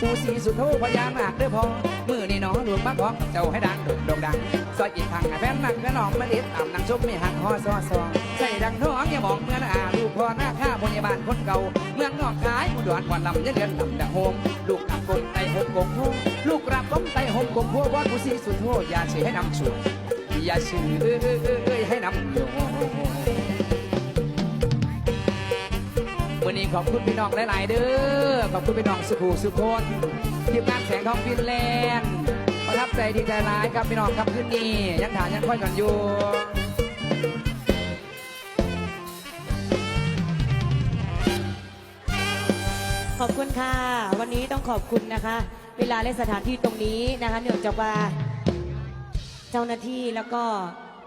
ปูสีสุโธพญานาคเด้อพอมือนี่หนอหลวงมาขอเจ้าให้ดังโด่งด่งดังซอยอีกทางให้แฟนนักแฟนน้องมาเด็ดตามนางชมไม่หักหอซอซอใส่ดังท้องอย่ามองเมื่อนอาลูกพ่อหน้าข้าพยาบาลคนเก่าเมืองนอกขายผู้ดวนวันลำเดือนลำดังโฮมลูกอับกงไตหกกงโฮลูกรับกงไตหกกงโฮวอนปูสีสุดโธอย่าเชื่อให้นำช่วยอย่าเชื่อให้นำโย วันนี้ขอบคุณพี่น้องหลายๆเด้อขอบคุณพี่น้องสุขูสุคนทีมงานแสงทองฟินแลนด์ประทับใจดีใจร้ายครับพี่น้องครับคืนนี้ยังถามยังค่อยกันอยู่ขอบคุณค่ะ วันนี้ต้องขอบคุณนะคะ เวลาและสถานที่ตรงนี้นะคะเนื่องจากว่าเจ้าหน้าที่แล้วก็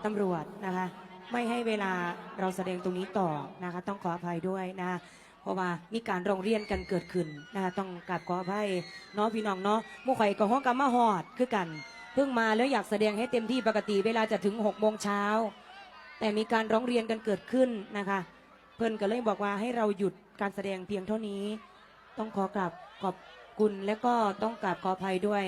ตำรวจนะคะ ไม่ให้เวลาเราแสดงตรงนี้ต่อนะคะ ต้องขออภัยด้วยนะคะ เพราะว่ามีการร้องเรียนกันเกิดขึ้นนะคะต้องกราบขออภัยเนาะพี่น้องเนาะมู่ข่อยกับห้องกำมาหอดคือกัน เพิ่งมาแล้วอยากแสดงให้เต็มที่ปกติเวลาจะถึง6กโมงเช้าแต่มีการร้องเรียนกันเกิดขึ้นนะคะ เพิ่นก็เลยบอกว่าให้เราหยุดการแสดงเพียงเท่านี้ ต้องขอกราบขอบคุณและก็ต้องกราบขออภัยด้วย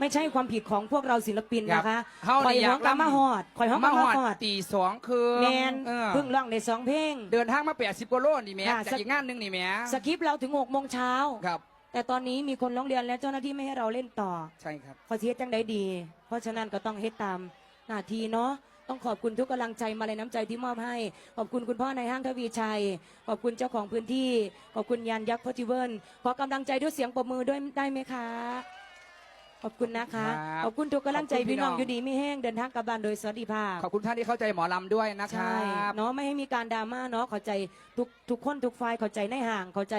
ไม่ใช่ความผิดของพวกเราศิลปินนะคะเฮาคอยนี่อยาห้อกงกามาหอดคอยห้องกามาหอดตีสองคืนแมนเออเพิ่งร้องได้สองเพลง เดินทางมาแปดสิบกิโลนี่แหม่ค่ะ จากอีกงานหนึงนี่แหม่สคริปต์เราถึง6กโมงเช้า ครับ แต่ตอนนี้มีคนร้องเรียนและเจ้าหน้าที่ไม่ให้เราเล่นต่อ ใช่ครับ ขอเสียจังได้ดี เพราะฉะนั้นก็ต้องเฮ็ดตามหน้าที่เนาะ ต้องขอบคุณทุกกำลังใจมาเลยน้ำใจที่มอบให้ ขอบคุณคุณพ่อในห้างทวีชัย ขอบคุณเจ้าของพื้นที่ ขอบคุณยานยักษ์พอจิเวิลขอกำลังใจด้วยเสียงปรบมือด้วยได้ไหมคะ ขอบคุณนะคะ ครับขอบคุณทุกกำลังใจขอบคุณพี่พี่น้องน้องอยู่ดีไม่แห้งเดินทางกลับบ้านโดยสวัสดิภาพขอบคุณท่านที่เข้าใจหมอลำด้วยนะคใช่รับ เนาะไม่ให้มีการดราม่าเนาะเข้าใจทุกทุกคนทุกฝ่ายเข้าใจในห่างเข้าใจ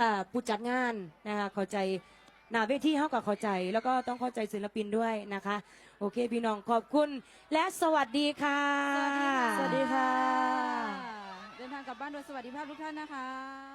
อ่าผู้จัดงานนะคะเข้าใจหน้าเวทีเขาก็เข้าใจ แล้วก็ต้องเข้าใจศิลปินด้วยนะคะ โอเคพี่น้องขอบคุณและสวัสดีค่ะ สวัสดีค่ะสวัสดีค่ะเดินทางกลับบ้านโดยสวัสดิภาพทุกท่านนะคะ